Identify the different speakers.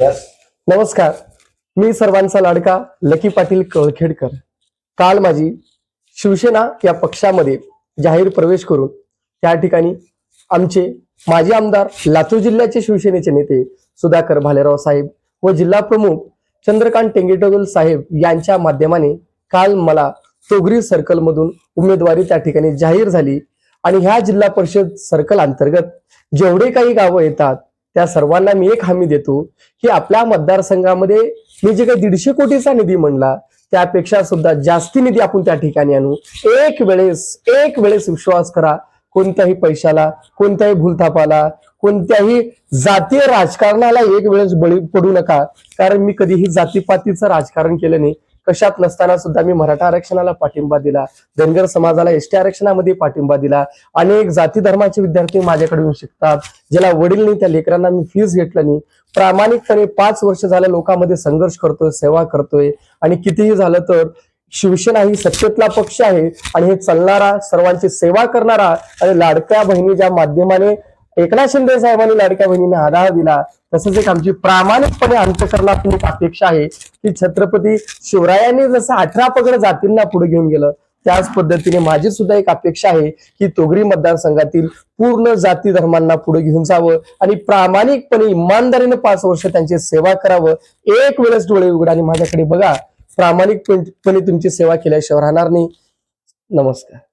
Speaker 1: नमस्कार. मी सर्वांचा लाडका लकी पाटील कळखेडकर. काल माझी शिवसेना या पक्षामध्ये जाहीर प्रवेश करून त्या ठिकाणी आमचे माजी आमदार लातूर जिल्ह्याचे शिवसेनेचे नेते सुधाकर भालेराव साहेब व जिल्हा प्रमुख चंद्रकांत टेंगेटोगल साहेब यांच्या माध्यमाने काल मला तोगरी सर्कल मधून उमेदवारी त्या ठिकाणी जाहीर झाली. आणि ह्या जिल्हा परिषद सर्कल अंतर्गत जेवढे काही गावं येतात त्या सर्वांना मी एक हमी देतो की आपल्या मतदारसंघामध्ये मी जे काही दीडशे कोटीचा निधी म्हणला त्यापेक्षा सुद्धा जास्ती निधी आपण त्या ठिकाणी आणू. एक वेळेस एक वेळेस विश्वास करा कोणत्याही पैशाला कोणत्याही भूलथापाला कोणत्याही जातीय राजकारणाला एक वेळेस बळी पडू नका. कारण मी कधीही जातीपातीचं राजकारण केलं नाही. कशात नसताना सुद्धा मी मराठा आरक्षणाला पाठिंबा दिला. धनगर समाजाला एसटी आरक्षणामध्ये पाठिंबा दिला. अनेक जाती धर्माचे विद्यार्थी माझ्याकडे येऊन शिकतात. ज्याला वडील नाही त्या लेकरांना मी फीज घेतलं नाही. प्रामाणिकपणे पाच वर्ष झाल्या लोकांमध्ये संघर्ष करतोय सेवा करतोय. आणि कितीही झालं तर शिवसेना ही सत्तेतला पक्ष आहे. आणि हे चालणारा सर्वांची सेवा करणारा आणि लाडक्या बहिणीच्या माध्यमाने एकनाथ शिंदे साहेबांनी लाडक्या बहिणींना आधार दिला. तसंच एक आमची प्रामाणिकपणे अंतकरणातून एक अपेक्षा आहे की छत्रपती शिवरायांनी जसं अठरा पगड जातींना पुढे घेऊन गेलं त्याच पद्धतीने माझी सुद्धा एक अपेक्षा आहे की तोगरी मतदारसंघातील पूर्ण जाती धर्मांना पुढे घेऊन जावं आणि प्रामाणिकपणे इमानदारीने पाच वर्ष त्यांची सेवा करावं. एक वेळेस डोळे उघडा आणि माझ्याकडे बघा प्रामाणिकपणे तुमची सेवा केल्याशिवाय राहणार नाही. नमस्कार.